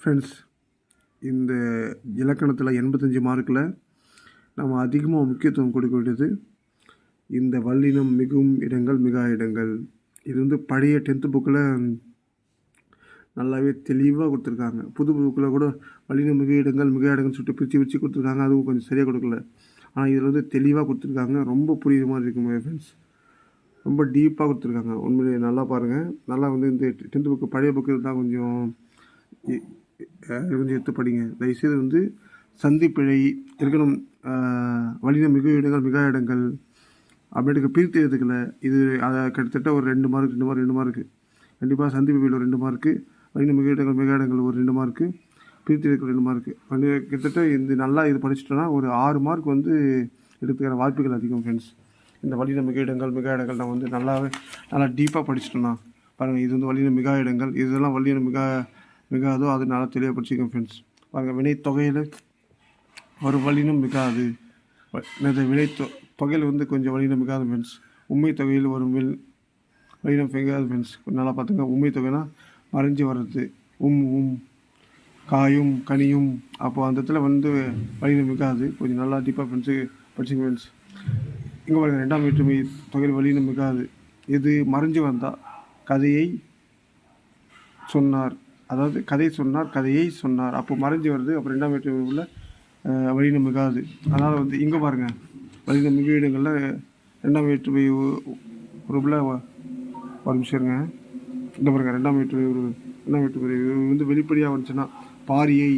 Friends இந்த இலக்கணத்தில் எண்பத்தஞ்சு மார்க்கில் நம்ம அதிகமாக முக்கியத்துவம் கொடுக்க வேண்டியது இந்த வல்லினம் மிகும் இடங்கள் மிகா இடங்கள். இது வந்து பழைய டென்த்து புக்கில் நல்லாவே தெளிவாக கொடுத்துருக்காங்க. புது புக்கில் கூட வல்லினம் மிக இடங்கள் மிக இடங்கள்னு சொல்லிட்டு பிரித்து பிரித்து கொடுத்துருக்காங்க. அதுவும் கொஞ்சம் சரியாக கொடுக்கல. ஆனால் இதில் வந்து தெளிவாக கொடுத்துருக்காங்க. ரொம்ப புரியுற மாதிரி இருக்கும் ஃப்ரெண்ட்ஸ் ரொம்ப டீப்பாக கொடுத்துருக்காங்க. உண்மையிலேயே நல்லா பாருங்கள் நல்லா வந்து இந்த டென்த்து புக்கு பழைய புக்கு இருந்தால் கொஞ்சம் இ- வந்து கொஞ்சம் எடுத்து படிங்க தயவுசெய்து வந்து சந்திப்பிழை இருக்கணும். வலின மிக இடங்கள் மிக இடங்கள் அப்படின்ட்டு பிரித்து எடுத்துக்கல. இது அதை கிட்டத்தட்ட ஒரு ரெண்டு மார்க் ரெண்டு மார்க் ரெண்டு மார்க்கு கண்டிப்பாக சந்திப்பு வீடு ஒரு ரெண்டு மார்க்கு வழியில் மிக இடங்கள் மிக இடங்கள் ஒரு ரெண்டு மார்க்கு பிரித்து எடுக்க ரெண்டு மார்க்கு கிட்டத்தட்ட இந்த நல்லா இது படிச்சிட்டோன்னா ஒரு ஆறு மார்க் வந்து எடுத்துக்கிற வாய்ப்புகள் அதிகம் ஃப்ரெண்ட்ஸ் இந்த வழியில் மிக இடங்கள் மிக இடங்கள் நான் வந்து நல்லாவே நல்லா டீப்பாக படிச்சிட்டோன்னா பாருங்கள் இது வந்து வழியில் மிக இடங்கள் இதெல்லாம் வழியில் மிக மிகாதோ அது நல்லா தெளிவுபடுத்திக்கும் ஃப்ரெண்ட்ஸ் பாருங்கள் வினை தொகையில் ஒரு வழினும் மிகாது. இந்த வினை தொகையில் வந்து கொஞ்சம் வழியினம் மிகாது ஃப்ரெண்ட்ஸ் உண்மை தொகையில் ஒரு வில் வழியினம் மிகாது ஃப்ரெண்ட்ஸ் நல்லா பார்த்துங்க. உண்மை தொகைனா மறைஞ்சு வர்றது. உம் உம். காயும் கனியும். அப்போ அந்த இடத்துல வந்து வழியினம் மிகாது. கொஞ்சம் நல்லா டீப்பாக ஃப்ரெண்ட்ஸு படிச்சுங்க ஃப்ரெண்ட்ஸ் இங்கே பாருங்கள் ரெண்டாம் வேற்றுமை தொகையில் வழியினம் மிகாது. இது மறைஞ்சு வந்தால் கதையை சொன்னார். அதாவது கதை சொன்னார் கதையை சொன்னார். அப்போ மறைஞ்சு வருது. அப்போ ரெண்டாம் வேற்று உள்ள வழி வழியினம் மிகாது அதனால் வந்து இங்கே பாருங்கள் வழி மிக இடங்களில் ரெண்டாம் வேற்றுமை உ- உருவில் ஒரு நிமிஷம் இருங்க. இந்த பாருங்கள் ரெண்டாம் வேற்றுமை ஒரு ரெண்டாம் வேற்றுமை வந்து வெளிப்படையாக வந்துச்சுன்னா பாரியை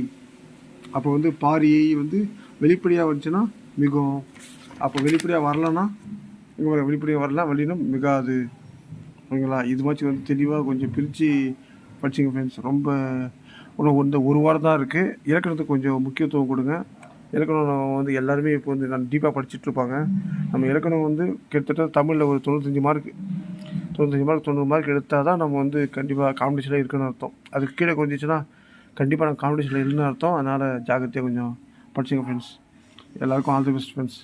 அப்போ வந்து பாரியை வந்து வெளிப்படையாக வந்துச்சுன்னா மிகும் அப்போ வெளிப்படையாக வரலன்னா இங்கே வெளிப்படையாக வரலாம் வழியினம் மிகாது. ஓகேங்களா இது மாதிரி வந்து தெளிவாக கொஞ்சம் பிரித்து படிச்சிங்க ஃப்ரெண்ட்ஸ் ரொம்ப இன்னும் வந்து ஒரு வாரம் தான் இருக்குது இலக்கணத்துக்கு கொஞ்சம் முக்கியத்துவம் கொடுங்க. இலக்கணம் வந்து எல்லாருமே இப்போ வந்து நான் டீப்பாக படிச்சுட்ருப்பாங்க நம்ம இலக்கணம் வந்து கிட்டத்தட்ட தமிழில் ஒரு தொண்ணூத்தஞ்சு மார்க் தொண்ணூத்தஞ்சு மார்க் தொண்ணூறு மார்க் எடுத்தால் தான் நம்ம வந்து கண்டிப்பாக காம்படிஷனில் இருக்குன்னு அர்த்தம். அதுக்கு கீழே கொஞ்சிச்சுன்னா கண்டிப்பாக நான் காம்படிஷனில் இல்லைன்னு அர்த்தம். அதனால் ஜாக்கிரதையாக கொஞ்சம் படிச்சுங்க ஃப்ரெண்ட்ஸ் எல்லாருக்கும் ஆல் தி பெஸ்ட் ஃப்ரெண்ட்ஸ்